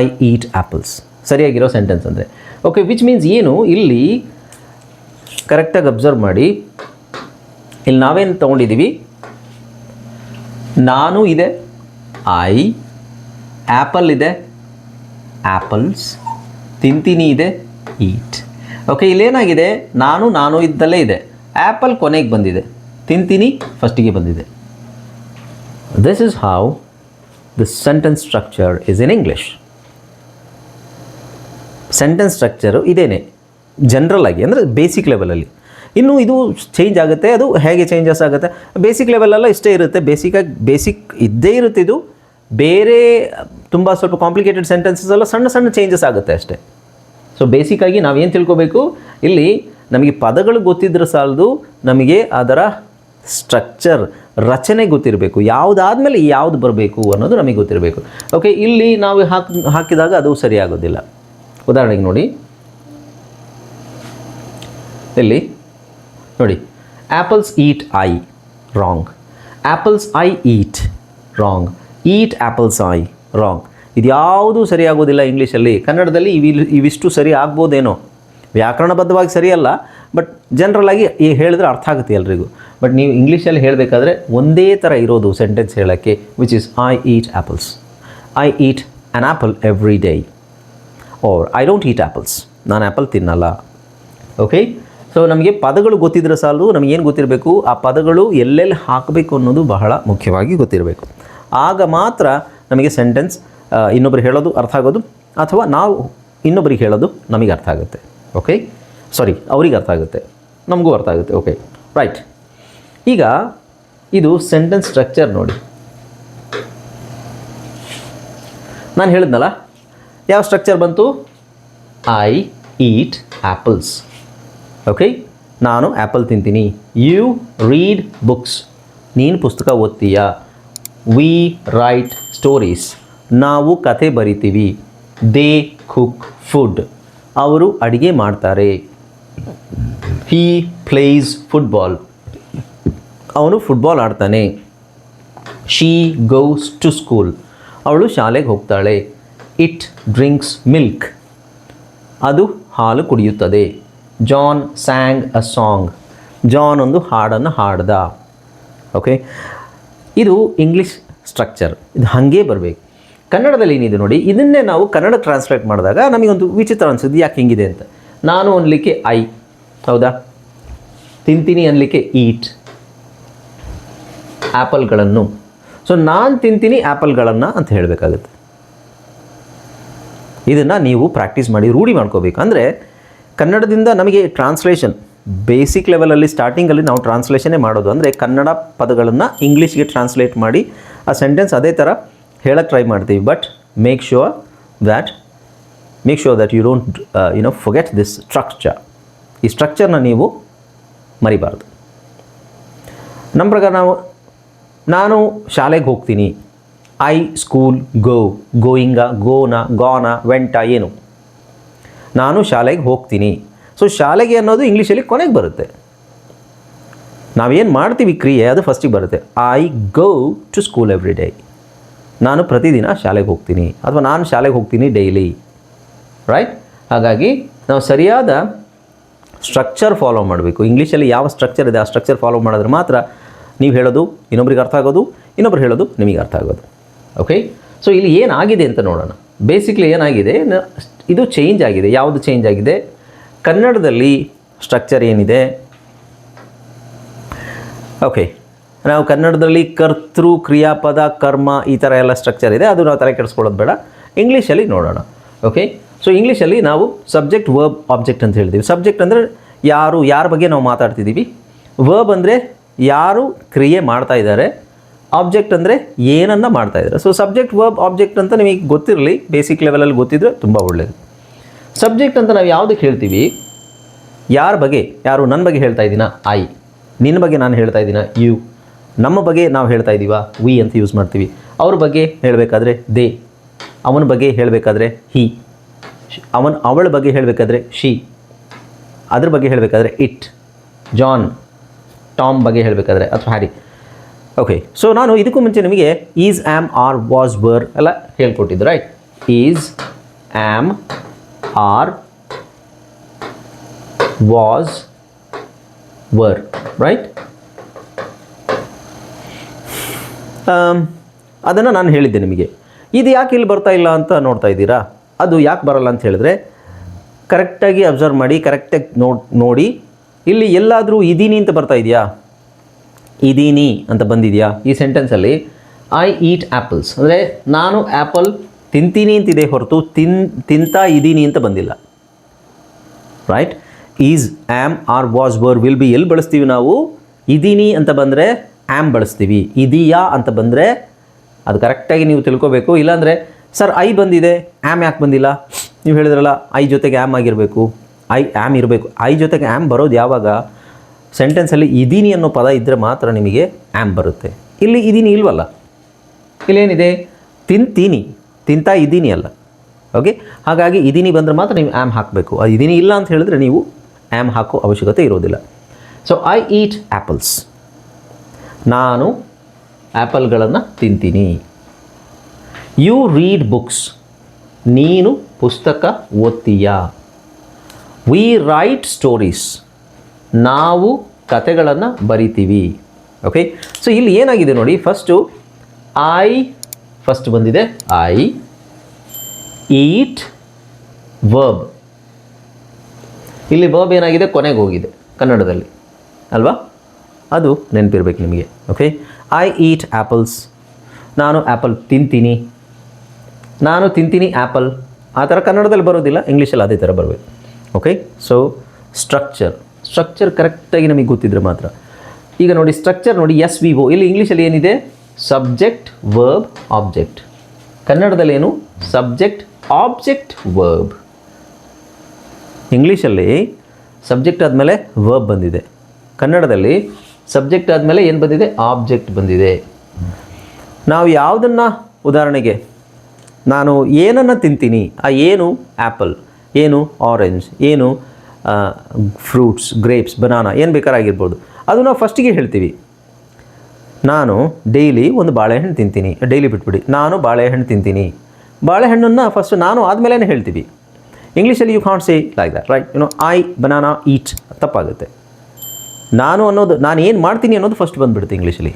I eat apples ಸರಿಯಾಗಿರೋ sentence ಅಂದರೆ. ಓಕೆ ವಿಚ್ ಮೀನ್ಸ್ ಏನು? ಇಲ್ಲಿ ಕರೆಕ್ಟಾಗಿ ಅಬ್ಸರ್ವ್ ಮಾಡಿ. ಇಲ್ಲಿ ನಾವೇನು ತೊಗೊಂಡಿದ್ದೀವಿ ನಾನು ಇದೆ ಐ ಆ್ಯಪಲ್ ಇದೆ ಆ್ಯಪಲ್ಸ್ ತಿಂತೀನಿ ಇದೆ. ಈಟ್. ಓಕೆ ಇಲ್ಲೇನಾಗಿದೆ? ನಾನು ನಾನು ಇದ್ದಲ್ಲೇ ಇದೆ. ಆ್ಯಪಲ್ ಕೊನೆಗೆ ಬಂದಿದೆ. ತಿಂತೀನಿ, ಫಸ್ಟಿಗೆ ಬಂದಿದೆ. This is how the sentence structure is in English sentence structure ಇದೇನೆ. ಜನರಲ್ ಆಗಿ, ಅಂದರೆ ಬೇಸಿಕ್ ಲೆವೆಲಲ್ಲಿ ಇನ್ನು ಇದು ಚೇಂಜ್ ಆಗುತ್ತೆ, ಅದು ಹೇಗೆ ಚೇಂಜಸ್ ಆಗುತ್ತೆ? ಬೇಸಿಕ್ ಲೆವೆಲೆಲ್ಲ ಇಷ್ಟೇ ಇರುತ್ತೆ. ಬೇಸಿಕಾಗಿ ಬೇಸಿಕ್ ಇದ್ದೇ ಇರುತ್ತೆ ಇದು ಬೇರೆ ತುಂಬ ಸ್ವಲ್ಪ ಕಾಂಪ್ಲಿಕೇಟೆಡ್ ಸೆಂಟೆನ್ಸಸ್ ಎಲ್ಲ ಸಣ್ಣ ಸಣ್ಣ ಚೇಂಜಸ್ ಆಗುತ್ತೆ ಅಷ್ಟೇ. ಸೊ ಬೇಸಿಕ್ಕಾಗಿ ನಾವೇನು ತಿಳ್ಕೊಬೇಕು? ಇಲ್ಲಿ ನಮಗೆ ಪದಗಳು ಗೊತ್ತಿದ್ರೆ ಸಾಲದು, ನಮಗೆ ಅದರ ಸ್ಟ್ರಕ್ಚರ್ ರಚನೆ ಗೊತ್ತಿರಬೇಕು. ಯಾವುದಾದ್ಮೇಲೆ ಯಾವುದು ಬರಬೇಕು ಅನ್ನೋದು ನಮಗೆ ಗೊತ್ತಿರಬೇಕು. ಓಕೆ ಇಲ್ಲಿ ನಾವು ಹಾಕಿ, ಹಾಕಿದಾಗ ಅದು ಸರಿಯಾಗೋದಿಲ್ಲ ಉದಾಹರಣೆಗೆ ನೋಡಿ. ಇಲ್ಲಿ ನೋಡಿ. Apples eat I wrong apples I eat wrong eat apple Sai wrong ಇದ್ಯಾವುದೂ ಸರಿಯಾಗೋದಿಲ್ಲ ಇಂಗ್ಲೀಷಲ್ಲಿ. ಕನ್ನಡದಲ್ಲಿ ಇವಿ ಇವಿಷ್ಟು ಸರಿ ಆಗ್ಬೋದೇನೋ. ವ್ಯಾಕರಣಬದ್ಧವಾಗಿ ಸರಿಯಲ್ಲ, ಬಟ್ ಜನರಲಾಗಿ ಈ ಹೇಳಿದ್ರೆ ಅರ್ಥ ಆಗುತ್ತೆ ಎಲ್ರಿಗೂ. ಬಟ್ ನೀವು ಇಂಗ್ಲೀಷಲ್ಲಿ ಹೇಳಬೇಕಾದ್ರೆ ಒಂದೇ ಥರ ಇರೋದು ಸೆಂಟೆನ್ಸ್ ಹೇಳೋಕ್ಕೆ which is I eat apples I eat an apple every day or I don't eat apples ನಾನು ಆ್ಯಪಲ್ ತಿನ್ನಲ್ಲ. ಓಕೆ ಸೊ ನಮಗೆ ಪದಗಳು ಗೊತ್ತಿದ್ರೆ ಸಾಲದು ನಮಗೇನು ಗೊತ್ತಿರಬೇಕು? ಆ ಪದಗಳು ಎಲ್ಲೆಲ್ಲಿ ಹಾಕಬೇಕು ಅನ್ನೋದು ಬಹಳ ಮುಖ್ಯವಾಗಿ ಗೊತ್ತಿರಬೇಕು. ಆಗ ಮಾತ್ರ ನಮಗೆ ಸೆಂಟೆನ್ಸ್ ಇನ್ನೊಬ್ರಿಗೆ ಹೇಳೋದು ಅರ್ಥ ಆಗೋದು, ಅಥವಾ ನಾವು ಇನ್ನೊಬ್ರಿಗೆ ಹೇಳೋದು ನಮಗೆ ಅರ್ಥ ಆಗುತ್ತೆ. ಓಕೆ ಸಾರಿ ಅವ್ರಿಗೆ ಅರ್ಥ ಆಗುತ್ತೆ. ನಮಗೂ ಅರ್ಥ ಆಗುತ್ತೆ. ಓಕೆ ರೈಟ್ ಈಗ ಇದು ಸೆಂಟೆನ್ಸ್ ಸ್ಟ್ರಕ್ಚರ್ ನೋಡಿ. ನಾನು ಹೇಳಿದ್ನಲ್ಲ, ಯಾವ ಸ್ಟ್ರಕ್ಚರ್ ಬಂತು? ಐ ಈಟ್ ಆ್ಯಪಲ್ಸ್ ಓಕೆ ನಾನು ಆ್ಯಪಲ್ ತಿಂತೀನಿ. ಯು ರೀಡ್ ಬುಕ್ಸ್ ನೀನು ಪುಸ್ತಕ ಓದ್ತೀಯ? ವಿ ರೈಟ್ ಸ್ಟೋರೀಸ್ ನಾವು ಕತೆ ಬರಿತೀವಿ. ದೇ ಕುಕ್ ಫುಡ್ ಅವರು ಅಡುಗೆ ಮಾಡ್ತಾರೆ. ಹೀ ಪ್ಲೇಸ್ ಫುಟ್ಬಾಲ್ ಅವನು ಫುಟ್ಬಾಲ್ ಆಡ್ತಾನೆ. ಶೀ ಗೌಸ್ ಟು ಸ್ಕೂಲ್ ಅವಳು ಶಾಲೆಗೆ ಹೋಗ್ತಾಳೆ. ಇಟ್ ಡ್ರಿಂಕ್ಸ್ ಮಿಲ್ಕ್ ಅದು ಹಾಲು ಕುಡಿಯುತ್ತದೆ. John sang a song John ಒಂದು ಹಾಡನ್ನು ಹಾಡ್ದ. ಓಕೆ ಇದು ಇಂಗ್ಲೀಷ್ ಸ್ಟ್ರಕ್ಚರ್ ಇದು ಹಾಗೇ ಬರಬೇಕು. ಕನ್ನಡದಲ್ಲಿ ಏನಿದೆ ನೋಡಿ, ಇದನ್ನೇ ನಾವು ಕನ್ನಡ ಟ್ರಾನ್ಸ್ಲೇಟ್ ಮಾಡಿದಾಗ ನಮಗೊಂದು ವಿಚಿತ್ರ ಅನಿಸುತ್ತೆ ಯಾಕೆ ಹಿಂಗಿದೆ ಅಂತ. ನಾನು ಅನ್ಲಿಕ್ಕೆ ಐ ಹೌದಾ? ತಿಂತೀನಿ ಅನ್ಲಿಕ್ಕೆ ಈಟ್ ಆ್ಯಪಲ್ಗಳನ್ನು ಸೊ ನಾನು ತಿಂತೀನಿ ಆ್ಯಪಲ್ಗಳನ್ನು ಅಂತ ಹೇಳಬೇಕಾಗುತ್ತೆ. ಇದನ್ನು ನೀವು ಪ್ರಾಕ್ಟೀಸ್ ಮಾಡಿ ರೂಢಿ ಮಾಡ್ಕೋಬೇಕು. ಅಂದರೆ ಕನ್ನಡದಿಂದ ನಮಗೆ ಟ್ರಾನ್ಸ್ಲೇಷನ್ ಬೇಸಿಕ್ ಲೆವೆಲಲ್ಲಿ ಸ್ಟಾರ್ಟಿಂಗಲ್ಲಿ ನಾವು ಟ್ರಾನ್ಸ್ಲೇಷನೇ ಮಾಡೋದು. ಅಂದರೆ ಕನ್ನಡ ಪದಗಳನ್ನು ಇಂಗ್ಲೀಷ್ಗೆ ಟ್ರಾನ್ಸ್ಲೇಟ್ ಮಾಡಿ ಆ ಸೆಂಟೆನ್ಸ್ ಅದೇ ಥರ ಹೇಳಕ್ಕೆ ಟ್ರೈ ಮಾಡ್ತೀವಿ. But make sure that make sure that you don't you know forget this structure ಈ ಸ್ಟ್ರಕ್ಚರ್ನ ನೀವು ಮರಿಬಾರ್ದು. ನಮ್ಮ ಪ್ರಕಾರ ನಾವು, ನಾನು ಶಾಲೆಗೆ ಹೋಗ್ತೀನಿ. ಐ ಸ್ಕೂಲ್ ಗೋ ಗೋಯಿಂಗ ಗೋನ ಗೋನ ವೆಂಟ ಏನು? ನಾನು ಶಾಲೆಗೆ ಹೋಗ್ತೀನಿ. ಸೊ ಶಾಲೆಗೆ ಅನ್ನೋದು ಇಂಗ್ಲೀಷಲ್ಲಿ ಕೊನೆಗೆ ಬರುತ್ತೆ. ನಾವೇನು ಮಾಡ್ತೀವಿ ಕ್ರಿಯೆ, ಅದು ಫಸ್ಟಿಗೆ ಬರುತ್ತೆ. I go to school every day ನಾನು ಪ್ರತಿದಿನ ಶಾಲೆಗೆ ಹೋಗ್ತೀನಿ. ಅಥವಾ ನಾನು ಶಾಲೆಗೆ ಹೋಗ್ತೀನಿ ಡೈಲಿ ರೈಟ್ ಹಾಗಾಗಿ ನಾವು ಸರಿಯಾದ ಸ್ಟ್ರಕ್ಚರ್ ಫಾಲೋ ಮಾಡಬೇಕು. ಇಂಗ್ಲೀಷಲ್ಲಿ ಯಾವ ಸ್ಟ್ರಕ್ಚರ್ ಇದೆ, ಆ ಸ್ಟ್ರಕ್ಚರ್ ಫಾಲೋ ಮಾಡಿದ್ರೆ ಮಾತ್ರ ನೀವು ಹೇಳೋದು ಇನ್ನೊಬ್ರಿಗೆ ಅರ್ಥ ಆಗೋದು, ಇನ್ನೊಬ್ರು ಹೇಳೋದು ನಿಮಗೆ ಅರ್ಥ ಆಗೋದು. ಓಕೆ ಸೊ ಇಲ್ಲಿ ಏನಾಗಿದೆ ಅಂತ ನೋಡೋಣ. ಬೇಸಿಕ್ಲಿ ಏನಾಗಿದೆ ಇದು ಚೇಂಜ್ ಆಗಿದೆ. ಯಾವುದು ಚೇಂಜ್ ಆಗಿದೆ? ಕನ್ನಡದಲ್ಲಿ ಸ್ಟ್ರಕ್ಚರ್ ಏನಿದೆ? ಓಕೆ ನಾವು ಕನ್ನಡದಲ್ಲಿ ಕರ್ತೃ, ಕ್ರಿಯಾಪದ, ಕರ್ಮ ಈ ಥರ ಎಲ್ಲ ಸ್ಟ್ರಕ್ಚರ್ ಇದೆ. ಅದು ನಾವು ತಲೆ ಕೆಡಿಸ್ಕೊಳ್ಳೋದು ಬೇಡ. ಇಂಗ್ಲೀಷಲ್ಲಿ ನೋಡೋಣ. ಓಕೆ ಸೊ ಇಂಗ್ಲೀಷಲ್ಲಿ ನಾವು ಸಬ್ಜೆಕ್ಟ್ ವರ್ಬ್ ಆಬ್ಜೆಕ್ಟ್ ಅಂತ ಹೇಳ್ತೀವಿ. ಸಬ್ಜೆಕ್ಟ್ ಅಂದರೆ ಯಾರು, ಯಾರ ಬಗ್ಗೆ ನಾವು ಮಾತಾಡ್ತಿದ್ದೀವಿ? ವರ್ಬ್ ಅಂದರೆ ಯಾರು ಕ್ರಿಯೆ ಮಾಡ್ತಾ ಇದ್ದಾರೆ? ಆಬ್ಜೆಕ್ಟ್ ಅಂದರೆ ಏನನ್ನ ಮಾಡ್ತಾ ಇದ್ದಾರೆ. ಸೊ ಸಬ್ಜೆಕ್ಟ್ ವರ್ಬ್ ಆಬ್ಜೆಕ್ಟ್ ಅಂತ ನಿಮಗೆ ಗೊತ್ತಿರಲಿ. ಬೇಸಿಕ್ ಲೆವೆಲಲ್ಲಿ ಗೊತ್ತಿದ್ದರೆ ತುಂಬ ಒಳ್ಳೆಯದು ಸಬ್ಜೆಕ್ಟ್ ಅಂತ ನಾವು ಯಾವುದಕ್ಕೆ ಹೇಳ್ತೀವಿ? ಯಾರ ಬಗ್ಗೆ? ಯಾರು ನನ್ನ ಬಗ್ಗೆ ಹೇಳ್ತಾ ಇದ್ದೀನ? ಐ ನಿನ್ನ ಬಗ್ಗೆ ನಾನು ಹೇಳ್ತಾ ಇದ್ದೀನ? ಯು ನಮ್ಮ ಬಗ್ಗೆ ನಾವು ಹೇಳ್ತಾ ಇದ್ದೀವ ವಿ ಅಂತ ಯೂಸ್ ಮಾಡ್ತೀವಿ. ಅವ್ರ ಬಗ್ಗೆ ಹೇಳಬೇಕಾದ್ರೆ ದೇ ಅವನ ಬಗ್ಗೆ ಹೇಳಬೇಕಾದ್ರೆ ಹಿ ಅವನ್, ಅವಳ ಬಗ್ಗೆ ಹೇಳಬೇಕಾದ್ರೆ ಶಿ ಅದ್ರ ಬಗ್ಗೆ ಹೇಳಬೇಕಾದ್ರೆ ಇಟ್ ಜಾನ್ ಟಾಮ್ ಬಗ್ಗೆ ಹೇಳಬೇಕಾದ್ರೆ, ಅಥವಾ ಹ್ಯಾರಿ ಓಕೆ ಸೊ ನಾನು ಇದಕ್ಕೂ ಮುಂಚೆ ನಿಮಗೆ is am are was were ಎಲ್ಲ ಹೇಳ್ಕೊಟ್ಟಿದ್ದು right is am are was were right ಅದನ್ನು ನಾನು ಹೇಳಿದ್ದೆ ನಿಮಗೆ. ಇದು ಯಾಕೆ ಇಲ್ಲಿ ಬರ್ತಾ ಇಲ್ಲ ಅಂತ ನೋಡ್ತಾ ಇದ್ದೀರಾ? ಅದು ಯಾಕೆ ಬರಲ್ಲ ಅಂತ ಹೇಳಿದ್ರೆ ಕರೆಕ್ಟಾಗಿ ಅಬ್ಸರ್ವ್ ಮಾಡಿ ಕರೆಕ್ಟಾಗಿ ನೋಡ್, ನೋಡಿ, ಇಲ್ಲಿ ಎಲ್ಲಾದರೂ ಇದೀನಿ ಅಂತ ಬರ್ತಾ ಇದೆಯಾ? ಇದೀನಿ ಅಂತ ಬಂದಿದೆಯಾ? ಈ ಸೆಂಟೆನ್ಸಲ್ಲಿ ಐ ಈಟ್ ಆ್ಯಪಲ್ಸ್ ಅಂದರೆ ನಾನು ಆ್ಯಪಲ್ ತಿಂತೀನಿ ಅಂತಿದೆ ಹೊರತು ತಿನ್, ತಿಂತಾ ಇದ್ದೀನಿ ಅಂತ ಬಂದಿಲ್ಲ. Right is am are was were will be ಎಲ್ಲಿ ಬಳಸ್ತೀವಿ ನಾವು? ಇದೀನಿ ಅಂತ ಬಂದರೆ ಆ್ಯಮ್ ಬಳಸ್ತೀವಿ. ಇದೀಯಾ ಅಂತ ಬಂದರೆ ಅದು ಕರೆಕ್ಟಾಗಿ ನೀವು ತಿಳ್ಕೊಬೇಕು. ಇಲ್ಲಾಂದರೆ, ಸರ್ ಐ ಬಂದಿದೆ. ಆ್ಯಮ್ ಯಾಕೆ ಬಂದಿಲ್ಲ? ನೀವು ಹೇಳಿದ್ರಲ್ಲ ಐ ಜೊತೆಗೆ ಆ್ಯಮ್ ಆಗಿರಬೇಕು. ಐ ಆ್ಯಮ್ ಇರಬೇಕು. ಐ ಜೊತೆಗೆ ಆ್ಯಮ್ ಬರೋದು ಯಾವಾಗ? ಸೆಂಟೆನ್ಸಲ್ಲಿ ಇದೀನಿ ಅನ್ನೋ ಪದ ಇದ್ದರೆ ಮಾತ್ರ ನಿಮಗೆ ಆ್ಯಮ್ ಬರುತ್ತೆ. ಇಲ್ಲಿ ಇದೀನಿ ಇಲ್ವಲ್ಲ? ಇಲ್ಲೇನಿದೆ? ತಿಂತೀನಿ. ತಿಂತಾ ಇದ್ದೀನಿ ಅಲ್ಲ. ಓಕೆ ಹಾಗಾಗಿ ಇದೀನಿ ಬಂದರೆ ಮಾತ್ರ ನೀವು ಆ್ಯಮ್ ಹಾಕಬೇಕು. ಅದು ಇದೀನಿ ಇಲ್ಲ ಅಂತ ಹೇಳಿದ್ರೆ ನೀವು ಆ್ಯಮ್ ಹಾಕೋ ಅವಶ್ಯಕತೆ ಇರೋದಿಲ್ಲ. ಸೊ ಐ ಈಟ್ ಆ್ಯಪಲ್ಸ್ ನಾನು ಆ್ಯಪಲ್ಗಳನ್ನು ತಿಂತೀನಿ. ಯು ರೀಡ್ ಬುಕ್ಸ್ ನೀನು ಪುಸ್ತಕ ಓದ್ತೀಯಾ. ವಿ ರೈಟ್ ಸ್ಟೋರೀಸ್ ನಾವು ಕತೆಗಳನ್ನು ಬರಿತೀವಿ. ಓಕೆ ಸೊ ಇಲ್ಲಿ ಏನಾಗಿದೆ ನೋಡಿ ಫಸ್ಟು ಐ ಫಸ್ಟ್ ಬಂದಿದೆ ಐ ಈಟ್ ವರ್ಬ್ ಇಲ್ಲಿ ವರ್ಬ್ ಏನಾಗಿದೆ? ಕೊನೆಗೆ ಹೋಗಿದೆ ಕನ್ನಡದಲ್ಲಿ. ಅಲ್ವಾ? ಅದು ನೆನಪಿರ್ಬೇಕು ನಿಮಗೆ ಓಕೆ ಐ ಈಟ್ ಆ್ಯಪಲ್ಸ್ ನಾನು ಆ್ಯಪಲ್ ತಿಂತೀನಿ. ನಾನು ತಿಂತೀನಿ ಆ್ಯಪಲ್ ಆ ಥರ ಕನ್ನಡದಲ್ಲಿ ಬರೋದಿಲ್ಲ ಇಂಗ್ಲೀಷಲ್ಲಿ ಅದೇ ಥರ ಬರಬೇಕು ಓಕೆ ಸೊ ಸ್ಟ್ರಕ್ಚರ್ ಸ್ಟ್ರಕ್ಚರ್ ಕರೆಕ್ಟಾಗಿ ನಮಗೆ ಗೊತ್ತಿದ್ರೆ ಮಾತ್ರ. ಈಗ ನೋಡಿ ಸ್ಟ್ರಕ್ಚರ್ ನೋಡಿ ಎಸ್ ವಿ ಓ ಇಲ್ಲಿ ಇಂಗ್ಲೀಷಲ್ಲಿ ಏನಿದೆ? ಸಬ್ಜೆಕ್ಟ್ ವರ್ಬ್ ಆಬ್ಜೆಕ್ಟ್ ಕನ್ನಡದಲ್ಲಿ ಏನು ಸಬ್ಜೆಕ್ಟ್ ಆಬ್ಜೆಕ್ಟ್ ವರ್ಬ್ ಇಂಗ್ಲೀಷಲ್ಲಿ ಸಬ್ಜೆಕ್ಟ್ ಆದಮೇಲೆ ವರ್ಬ್ ಬಂದಿದೆ. ಕನ್ನಡದಲ್ಲಿ ಸಬ್ಜೆಕ್ಟ್ ಆದಮೇಲೆ ಏನು ಬಂದಿದೆ? ಆಬ್ಜೆಕ್ಟ್ ಬಂದಿದೆ. ನಾವು ಯಾವುದನ್ನು ಉದಾಹರಣೆಗೆ ನಾನು ಏನನ್ನು ತಿಂತೀನಿ? ಆ ಏನು? ಆ್ಯಪಲ್ ಏನು? ಆರೆಂಜ್ ಏನು? ಫ್ರೂಟ್ಸ್ ಗ್ರೇಪ್ಸ್ ಬನಾನಾ ಏನು ಬೇಕಾರಾಗಿರ್ಬೋದು ಅದು ನಾವು ಫಸ್ಟಿಗೆ ಹೇಳ್ತೀವಿ. ನಾನು ಡೈಲಿ ಒಂದು ಬಾಳೆಹಣ್ಣು ತಿಂತೀನಿ. ಡೈಲಿ ಬಿಟ್ಬಿಡಿ. ನಾನು ಬಾಳೆಹಣ್ಣು ತಿಂತೀನಿ. ಬಾಳೆಹಣ್ಣನ್ನು ಫಸ್ಟ್ ನಾನು ಆದಮೇಲೆ ಹೇಳ್ತೀವಿ. ಇಂಗ್ಲೀಷಲ್ಲಿ you can't say like that right you know I banana eat ತಪ್ಪಾಗುತ್ತೆ. ನಾನು ಅನ್ನೋದು, ನಾನು ಏನು ಮಾಡ್ತೀನಿ ಅನ್ನೋದು ಫಸ್ಟ್ ಬಂದುಬಿಡುತ್ತೆ ಇಂಗ್ಲೀಷಲ್ಲಿ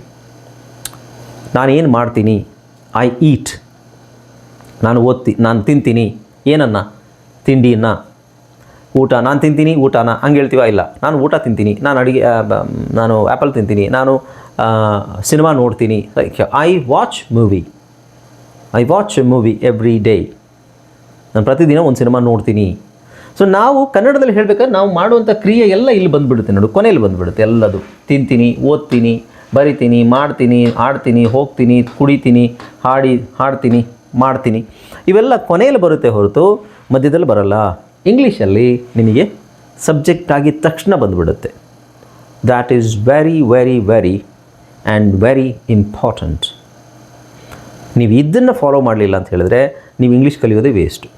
ನಾನು ಏನು ಮಾಡ್ತೀನಿ? ಐ ಈಟ್ ನಾನು ಓದ್ತಿ, ನಾನು ತಿಂತೀನಿ. ಏನನ್ನ? ತಿಂಡಿಯನ್ನು. ಊಟ, ನಾನು ತಿಂತೀನಿ, ಊಟನ. ಹಂಗೆ ಹೇಳ್ತೀವ? ಇಲ್ಲ. ನಾನು ಊಟ ತಿಂತೀನಿ. ನಾನು ಅಡುಗೆ ನಾನು ಆ್ಯಪಲ್ ತಿಂತೀನಿ. ನಾನು ಸಿನಿಮಾ ನೋಡ್ತೀನಿ. Like I watch movie I watch movie every day ನಾನು ಪ್ರತಿದಿನ ಒಂದು ಸಿನಿಮಾ ನೋಡ್ತೀನಿ. ಸೊ ನಾವು ಕನ್ನಡದಲ್ಲಿ ಹೇಳಬೇಕಾದ್ರೆ ನಾವು ಮಾಡುವಂಥ ಕ್ರಿಯೆ ಎಲ್ಲ ಇಲ್ಲಿ ಬಂದುಬಿಡುತ್ತೆ ನೋಡು. ಕೊನೆಯಲ್ಲಿ ಬಂದುಬಿಡುತ್ತೆ ಎಲ್ಲದು. ತಿಂತೀನಿ, ಓದ್ತೀನಿ, ಬರಿತೀನಿ, ಮಾಡ್ತೀನಿ, ಆಡ್ತೀನಿ, ಹೋಗ್ತೀನಿ, ಕುಡಿತೀನಿ, ಹಾಡಿ, ಹಾಡ್ತೀನಿ, ಮಾಡ್ತೀನಿ. ಇವೆಲ್ಲ ಕೊನೆಯಲ್ಲಿ ಬರುತ್ತೆ ಹೊರತು ಮಧ್ಯದಲ್ಲಿ ಬರಲ್ಲ. ಇಂಗ್ಲೀಷಲ್ಲಿ ನಿಮಗೆ ಸಬ್ಜೆಕ್ಟ್ ಆಗಿದ ತಕ್ಷಣ ಬಂದುಬಿಡುತ್ತೆ. That is very very very and very important ನೀವು ಇದನ್ನು ಫಾಲೋ ಮಾಡಲಿಲ್ಲ ಅಂತ ಹೇಳಿದ್ರೆ ನೀವು ಇಂಗ್ಲೀಷ್ ಕಲಿಯೋದೇ ವೇಸ್ಟು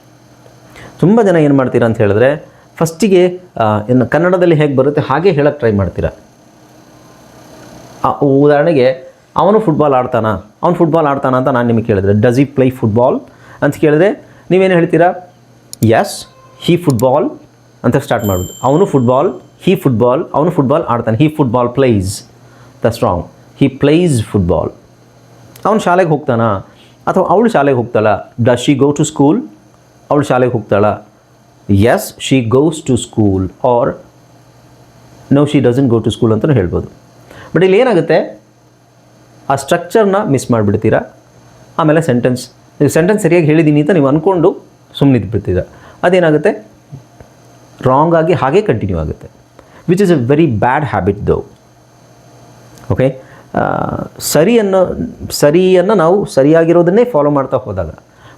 ತುಂಬ ಜನ ಏನು ಮಾಡ್ತೀರಾ ಅಂತ ಹೇಳಿದ್ರೆ ಫಸ್ಟಿಗೆ ಇನ್ನು ಕನ್ನಡದಲ್ಲಿ ಹೇಗೆ ಬರುತ್ತೆ ಹಾಗೆ ಹೇಳೋಕ್ಕೆ ಟ್ರೈ ಮಾಡ್ತೀರಾ. ಉದಾಹರಣೆಗೆ, ಅವನು ಫುಟ್ಬಾಲ್ ಆಡ್ತಾನ? ಅವನು ಫುಟ್ಬಾಲ್ ಆಡ್ತಾನ ಅಂತ ನಾನು ನಿಮಗೆ ಕೇಳಿದ್ರೆ ಡಸ್ ಇ ಪ್ಲೇ ಫುಟ್ಬಾಲ್ ಅಂತ ಕೇಳಿದ್ರೆ, ನೀವೇನು ಹೇಳ್ತೀರಾ? ಎಸ್ ಹಿ ಫುಟ್ಬಾಲ್ ಅಂತ ಸ್ಟಾರ್ಟ್ ಮಾಡೋದು ಅವನು ಫುಟ್ಬಾಲ್ ಹಿ ಫುಟ್ಬಾಲ್ ಅವನು ಫುಟ್ಬಾಲ್ ಆಡ್ತಾನೆ. He football plays the strong he plays football ಅವನು ಶಾಲೆಗೆ ಹೋಗ್ತಾನಾ? ಅಥವಾ ಅವಳು ಶಾಲೆಗೆ ಹೋಗ್ತಾಳ? Does she go to school ಅವಳು ಶಾಲೆಗೆ ಹೋಗ್ತಾಳ? Yes she goes to school or no she doesn't go to school ಅಂತಲೂ ಹೇಳ್ಬೋದು. ಬಟ್ ಇಲ್ಲಿ ಏನಾಗುತ್ತೆ? ಆ ಸ್ಟ್ರಕ್ಚರ್ನ ಮಿಸ್ ಮಾಡಿಬಿಡ್ತೀರಾ? ಆಮೇಲೆ ಸೆಂಟೆನ್ಸ್ ನೀವು ಸೆಂಟೆನ್ಸ್ ಸರಿಯಾಗಿ ಹೇಳಿದ್ದೀನಿ ಅಂತ ನೀವು ಅಂದ್ಕೊಂಡು ಸುಮ್ಮನೆ ಬಿಡ್ತೀರ ಅದೇನಾಗುತ್ತೆ? ರಾಂಗ್ ಆಗಿ ಹಾಗೆ ಕಂಟಿನ್ಯೂ ಆಗುತ್ತೆ. Which is a very bad habit though okay ಸರಿಯನ್ನು ಸರಿಯನ್ನು ನಾವು ಸರಿಯಾಗಿರೋದನ್ನೇ ಫಾಲೋ ಮಾಡ್ತಾ ಹೋದಾಗ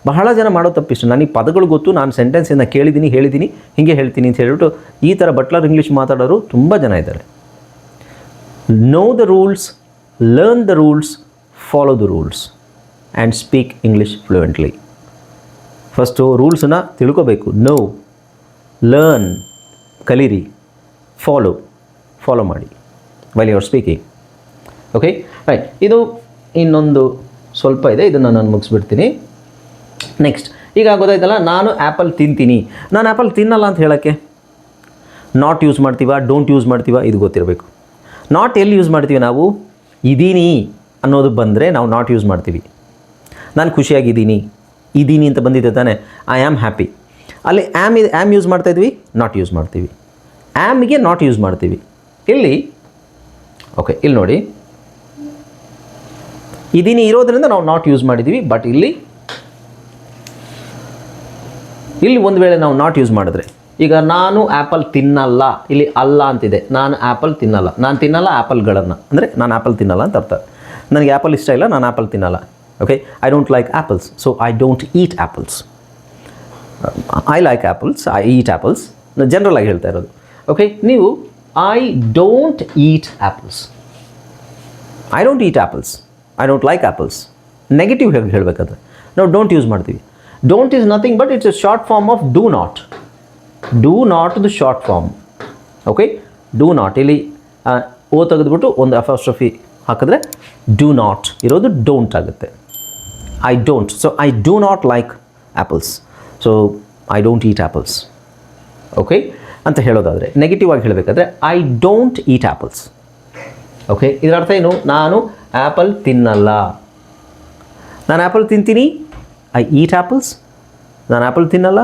ಬಹಳ ಜನ ಮಾಡೋ ತಪ್ಪಿಷ್ಟು ನನಗೆ ಪದಗಳು ಗೊತ್ತು, ನಾನು ಸೆಂಟೆನ್ಸಿಂದ ಕೇಳಿದ್ದೀನಿ ಹೇಳಿದ್ದೀನಿ ಹೀಗೆ ಹೇಳ್ತೀನಿ ಅಂತ ಹೇಳ್ಬಿಟ್ಟು ಈ ಥರ ಬಟ್ಲರ್ ಇಂಗ್ಲೀಷ್ ಮಾತಾಡೋರು ತುಂಬ ಜನ ಇದ್ದಾರೆ. Know the rules learn the rules follow the rules and speak English fluently first ರೂಲ್ಸನ್ನ ತಿಳ್ಕೋಬೇಕು. ನೋ ಲರ್ನ್ ಕಲೀರಿ ಫಾಲೋ ಫಾಲೋ ಮಾಡಿ. While you are speaking okay right ಇದು ಇನ್ನೊಂದು ಸ್ವಲ್ಪ ಇದೆ. ಇದನ್ನು ನಾನು ಮುಗಿಸ್ಬಿಡ್ತೀನಿ. ನೆಕ್ಸ್ಟ್ ಈಗ ಗೊತ್ತಾಯ್ತಲ್ಲ ನಾನು ಆ್ಯಪಲ್ ತಿಂತೀನಿ. ನಾನು ಆ್ಯಪಲ್ ತಿನ್ನಲ್ಲ ಅಂತ ಹೇಳೋಕ್ಕೆ? ನಾಟ್ ಯೂಸ್ ಮಾಡ್ತೀವ ಡೋಂಟ್ ಯೂಸ್ ಮಾಡ್ತೀವ, ಇದು ಗೊತ್ತಿರಬೇಕು. ನಾಟ್ ಎಲ್ಲಿ ಯೂಸ್ ಮಾಡ್ತೀವಿ ನಾವು? ಇದೀನಿ ಅನ್ನೋದು ಬಂದರೆ ನಾವು ನಾಟ್ ಯೂಸ್ ಮಾಡ್ತೀವಿ. ನಾನು ಖುಷಿಯಾಗಿದ್ದೀನಿ. ಇದ್ದೀನಿ ಅಂತ ಬಂದಿದ್ದೆ ತಾನೆ. ಐ ಆಮ್ ಹ್ಯಾಪಿ ಅಲ್ಲಿ ಆ್ಯಮ್ ಇದು ಆ್ಯಮ್ ಯೂಸ್ ಮಾಡ್ತಾ ಇದ್ವಿ ನಾಟ್ ಯೂಸ್ ಮಾಡ್ತೀವಿ. ಆ್ಯಮ್ಗೆ ನಾಟ್ ಯೂಸ್ ಮಾಡ್ತೀವಿ. ಇಲ್ಲಿ ಓಕೆ ಇಲ್ಲಿ ನೋಡಿ. ಇದೀನಿ ಇರೋದರಿಂದ ನಾವು ನಾಟ್ ಯೂಸ್ ಮಾಡಿದ್ದೀವಿ ಬಟ್ ಇಲ್ಲಿ ಇಲ್ಲಿ ಒಂದು ವೇಳೆ ನಾವು ನಾಟ್ ಯೂಸ್ ಮಾಡಿದ್ರೆ, ಈಗ ನಾನು ಆ್ಯಪಲ್ ತಿನ್ನಲ್ಲ, ಇಲ್ಲಿ ಅಲ್ಲ ಅಂತಿದೆ, ನಾನು ಆ್ಯಪಲ್ ತಿನ್ನಲ್ಲ, ನಾನು ತಿನ್ನಲ್ಲ ಆ್ಯಪಲ್ಗಳನ್ನು ಅಂದರೆ ನಾನು ಆ್ಯಪಲ್ ತಿನ್ನಲ್ಲ ಅಂತ ಅರ್ಥ. ನನಗೆ ಆ್ಯಪಲ್ ಇಷ್ಟ ಇಲ್ಲ, ನಾನು ಆ್ಯಪಲ್ ತಿನ್ನಲ್ಲ okay I don't like apples so I don't eat apples I like apples I eat apples general ಆಗಿ ಹೇಳ್ತಾ ಇರೋದು ಓಕೆ ನೀವು I don't eat apples I don't eat apples I don't like apples negative ಹೇಗೆ ಹೇಳಬೇಕಾದ್ರೆ. ನಾವು ಡೋಂಟ್ ಯೂಸ್ ಮಾಡ್ತೀವಿ. Don't is nothing but it's a short form of do not do not the short form okay do not ಇಲ್ಲಿ ಓ ತೆಗೆದುಬಿಟ್ಟು ಒಂದು ಅಫಾಸ್ಟ್ರಫಿ ಹಾಕಿದ್ರೆ ಡೂ ನಾಟ್ ಇರೋದು ಡೋಂಟ್ ಆಗುತ್ತೆ. I don't so I do not like apples so I don't eat apples okay ಅಂತ ಹೇಳೋದಾದರೆ ನೆಗೆಟಿವ್ ಆಗಿ ಹೇಳಬೇಕಾದ್ರೆ I don't eat apples okay ಇದರ ಅರ್ಥ ಏನು? ನಾನು ಆ್ಯಪಲ್ ತಿನ್ನಲ್ಲ. ನಾನು ಆ್ಯಪಲ್ ತಿಂತೀನಿ ಐ ಈಟ್ ಆ್ಯಪಲ್ಸ್ ನಾನು ಆ್ಯಪಲ್ ತಿನ್ನಲ್ಲ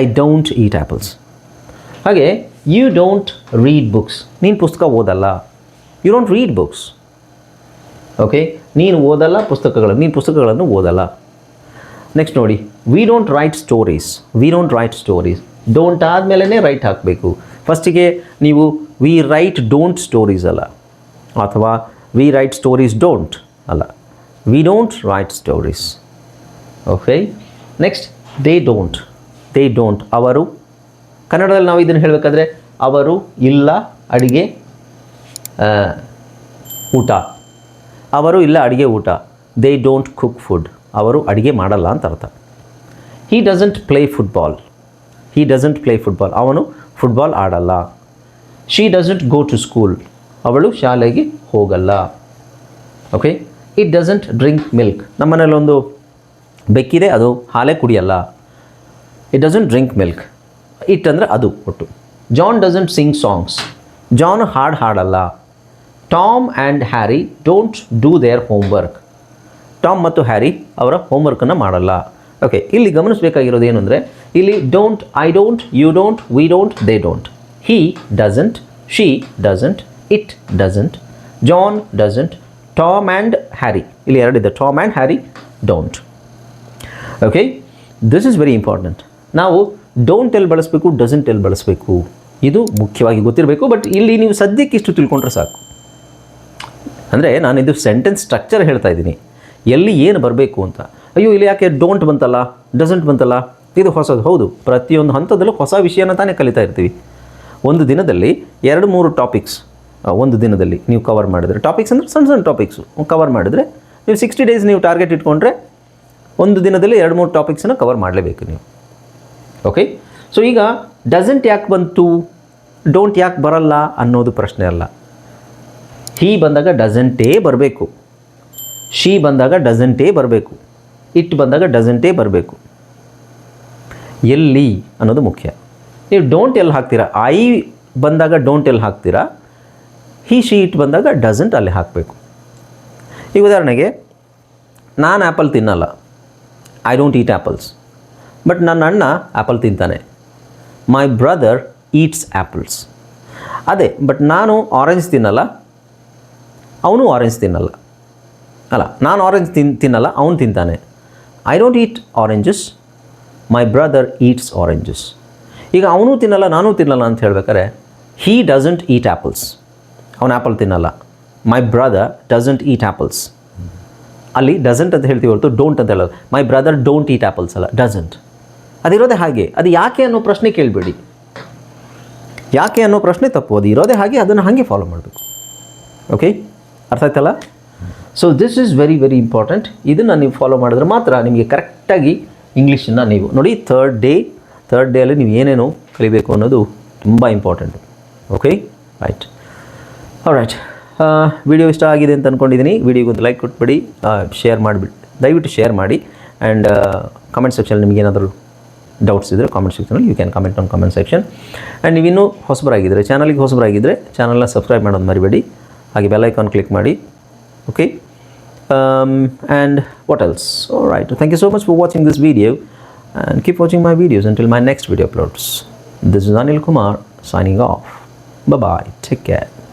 ಐ ಡೋಂಟ್ ಈಟ್ ಆ್ಯಪಲ್ಸ್ ಹಾಗೆ ಯು ಡೋಂಟ್ ರೀಡ್ ಬುಕ್ಸ್ ನೀನು ಪುಸ್ತಕ ಓದಲ್ಲ. You don't read books okay ನೀನು ಓದಲ್ಲ ಪುಸ್ತಕಗಳನ್ನು, ನೀನು ಪುಸ್ತಕಗಳನ್ನು ಓದಲ್ಲ. ನೆಕ್ಸ್ಟ್ ನೋಡಿ we don't write stories we don't write stories don't ಆದಮೇಲೆ ರೈಟ್ ಹಾಕಬೇಕು. ಫಸ್ಟಿಗೆ ನೀವು ವಿ ರೈಟ್ ಡೋಂಟ್ ಸ್ಟೋರೀಸ್ ಅಲ್ಲ. ಅಥವಾ ವಿ ರೈಟ್ ಸ್ಟೋರೀಸ್ ಡೋಂಟ್ ಅಲ್ಲ. We don't write stories okay next they don't they don't ಅವರು. ಕನ್ನಡದಲ್ಲಿ ನಾವು ಇದನ್ನು ಹೇಳಬೇಕಾದ್ರೆ, ಅವರು ಇಲ್ಲ, ಅಡುಗೆ ಊಟ. ಅವರು ಇಲ್ಲ, ಅಡುಗೆ, ಊಟ. ದೇ ಡೋಂಟ್ ಕುಕ್ ಫುಡ್ ಅವರು ಅಡುಗೆ ಮಾಡಲ್ಲ ಅಂತ ಅರ್ಥ. He doesn't play football he doesn't play football ಅವನು ಫುಟ್ಬಾಲ್ ಆಡಲ್ಲ. She doesn't go to school ಅವಳು ಶಾಲೆಗೆ ಹೋಗಲ್ಲ. Okay it doesn't drink milk ನಮ್ಮನೇಲೊಂದು ಬೆಕ್ಕಿದೆ, ಅದು ಹಾಲೇ ಕುಡಿಯಲ್ಲ. It doesn't drink milk it ಅಂದರೆ ಅದು ಒಟ್ಟು. John doesn't sing songs John ಹಾಡು ಹಾಡಲ್ಲ. Tom and Harry don't do their homework Tom ಮತ್ತು ಹ್ಯಾರಿ ಅವರ ಹೋಮ್ವರ್ಕನ್ನು ಮಾಡಲ್ಲ. ಓಕೆ ಇಲ್ಲಿ ಗಮನಿಸಬೇಕಾಗಿರೋದು ಏನು ಅಂದರೆ ಇಲ್ಲಿ don't I don't you don't we don't they don't he doesn't she doesn't it doesn't, John doesn't, Tom and Harry. ಇಲ್ಲಿ ಎರಡಿದೆ, Tom and Harry, don't. Okay, this is very important. ನಾವು ಡೋಂಟ್ ಎಲ್ಲಿ ಬಳಸಬೇಕು, ಡಸಂಟ್ ಎಲ್ಲಿ ಬಳಸಬೇಕು. ಇದು ಮುಖ್ಯವಾಗಿ ಗೊತ್ತಿರಬೇಕು, ಬಟ್ ಇಲ್ಲಿ ನೀವು ಸದ್ಯಕ್ಕೆ ಇಷ್ಟು ತಿಳ್ಕೊಂಡ್ರೆ ಸಾಕು. ಅಂದರೆ ನಾನು ಇದು ಸೆಂಟೆನ್ಸ್ ಸ್ಟ್ರಕ್ಚರ್ ಹೇಳ್ತಾ ಇದ್ದೀನಿ. ಎಲ್ಲಿ ಏನು ಬರಬೇಕು ಅಂತ. ಅಯ್ಯೋ, ಇಲ್ಲಿ ಯಾಕೆ ಡೋಂಟ್ ಬಂತಲ್ಲ, ಡಸಂಟ್ ಬಂತಲ್ಲ? ಇದು ಹೊಸದು, ಹೌದು. ಪ್ರತಿಯೊಂದು ಹಂತದಲ್ಲೂ ಹೊಸ ವಿಷಯನ ತಾನೇ ಕಲಿತಾ ಇರ್ತೀವಿ. ಒಂದು ದಿನದಲ್ಲಿ ಎರಡು, ಮೂರು ಟಾಪಿಕ್ಸ್. ಒಂದು ದಿನದಲ್ಲಿ ನೀವು ಕವರ್ ಮಾಡಿದರೆ ಟಾಪಿಕ್ಸ್ ಅಂದರೆ ಸಣ್ಣ ಸಣ್ಣ ಟಾಪಿಕ್ಸು ಕವರ್ ಮಾಡಿದರೆ ನೀವು ಸಿಕ್ಸ್ಟಿ ಡೇಸ್ ನೀವು ಟಾರ್ಗೆಟ್ ಇಟ್ಕೊಂಡ್ರೆ ಒಂದು ದಿನದಲ್ಲಿ ಎರಡು ಮೂರು ಟಾಪಿಕ್ಸನ್ನು ಕವರ್ ಮಾಡಲೇಬೇಕು ನೀವು. ಓಕೆ ಸೊ ಈಗ ಡಸಂಟ್ ಯಾಕೆ ಬಂತು? ಡೋಂಟ್ ಯಾಕೆ ಬರಲ್ಲ ಅನ್ನೋದು ಪ್ರಶ್ನೆ ಅಲ್ಲ. ಹೀ ಬಂದಾಗ ಡಸಂಟೇ ಬರಬೇಕು. ಶೀ ಬಂದಾಗ ಡಸಂಟೇ ಬರಬೇಕು. ಇಟ್ ಬಂದಾಗ ಡಸಂಟೇ ಬರಬೇಕು. ಎಲ್ಲಿ ಅನ್ನೋದು ಮುಖ್ಯ. ನೀವು ಡೋಂಟ್ ಎಲ್ಲಿ ಹಾಕ್ತೀರಾ? ಐ ಬಂದಾಗ ಡೋಂಟ್ ಎಲ್ಲಿ ಹಾಕ್ತೀರಾ? ಹಿ ಶಿ ಇಟ್ ಬಂದಾಗ ಡಸಂಟ್ ಅಲ್ಲಿ ಹಾಕಬೇಕು. ಈಗ ಉದಾಹರಣೆಗೆ, ನಾನು ಆ್ಯಪಲ್ ತಿನ್ನಲ್ಲ. I don't eat apples but ನನ್ನ ಅಣ್ಣ ಆ್ಯಪಲ್ ತಿಂತಾನೆ. ಮೈ ಬ್ರದರ್ ಈಟ್ಸ್ ಆ್ಯಪಲ್ಸ್ ಅದೇ ಬಟ್ ನಾನು ಆರೆಂಜ್ ತಿನ್ನಲ್ಲ. ಅವನು ಆರೆಂಜ್ ತಿನ್ನಲ್ಲ. ಅಲ್ಲ, ನಾನು ಆರೆಂಜ್ ತಿನ್, ತಿನ್ನಲ್ಲ, ಅವನು ತಿಂತಾನೆ. I don't eat oranges my brother eats oranges ಈಗ ಅವನು ತಿನ್ನಲ್ಲ, ನಾನು ತಿನ್ನಲ್ಲ ಅಂತ ಹೇಳ್ಬೇಕಾದ್ರೆ ಹೀ ಡಸಂಟ್ ಈಟ್ ಆ್ಯಪಲ್ಸ್ ಅವನು ಆ್ಯಪಲ್ ತಿನ್ನಲ್ಲ. My brother doesn't eat apples ಅಲ್ಲಿ ಡಸಂಟ್ ಅಂತ ಹೇಳ್ತೀವಿ ಹೊರತು ಡೋಂಟ್ ಅಂತ ಹೇಳೋದು my brother don't eat apples ಅಲ್ಲ. ಡಸಂಟ್ ಅದಿರೋದೇ ಹಾಗೆ. ಅದು ಯಾಕೆ ಅನ್ನೋ ಪ್ರಶ್ನೆ ಕೇಳಬೇಡಿ. ಯಾಕೆ ಅನ್ನೋ ಪ್ರಶ್ನೆ ತಪ್ಪು. ಅದು ಇರೋದೇ ಹಾಗೆ, ಅದನ್ನು ಹಾಗೆ ಫಾಲೋ ಮಾಡಬೇಕು. ಓಕೆ ಅರ್ಥ ಆಯ್ತಲ್ಲ so this is very very important ಇದನ್ನು ನೀವು ಫಾಲೋ ಮಾಡಿದ್ರೆ ಮಾತ್ರ ನಿಮಗೆ ಕರೆಕ್ಟಾಗಿ ಇಂಗ್ಲೀಷನ್ನು ನೀವು. ನೋಡಿ ಥರ್ಡ್ ಡೇ ಥರ್ಡ್ ಡೇಯಲ್ಲಿ ನೀವು ಏನೇನು ಕಲಿಬೇಕು ಅನ್ನೋದು ತುಂಬ important okay right right video ಇಷ್ಟ ಆಗಿದೆ ಅಂತ ಅಂದ್ಕೊಂಡಿದ್ದೀನಿ ವಿಡಿಯೋಗೆ ಒಂದು ಲೈಕ್ ಕೊಟ್ಬಿಡಿ. ಶೇರ್ ಮಾಡಿಬಿಟ್ಟು ದಯವಿಟ್ಟು ಶೇರ್ ಮಾಡಿ. ಆ್ಯಂಡ್ ಕಮೆಂಟ್ ಸೆಕ್ಷನ್ ನಿಮಗೆ ಏನಾದರೂ ಡೌಟ್ಸ್ ಇದ್ದರೆ ಕಾಮೆಂಟ್ ಸೆಕ್ಷನಲ್ಲಿ you can comment on comment section and ನೀವಿನ್ನೂ ಹೊಸಬರಾಗಿದ್ದರೆ ಚಾನಲ್ಗೆ ಹೊಸಬರಾಗಿದ್ದರೆ ಚಾನಲ್ನ ಸಬ್ಸ್ಕ್ರೈಬ್ ಮಾಡೋದು ಮರಿಬೇಡಿ. ಹಾಗೆ ಬೆಲ್ ಐಕಾನ್ ಕ್ಲಿಕ್ ಮಾಡಿ. Okay and what else right thank you so much for watching this video and keep watching my videos until my next video uploads this is Anil Kumar signing off bye. Take care.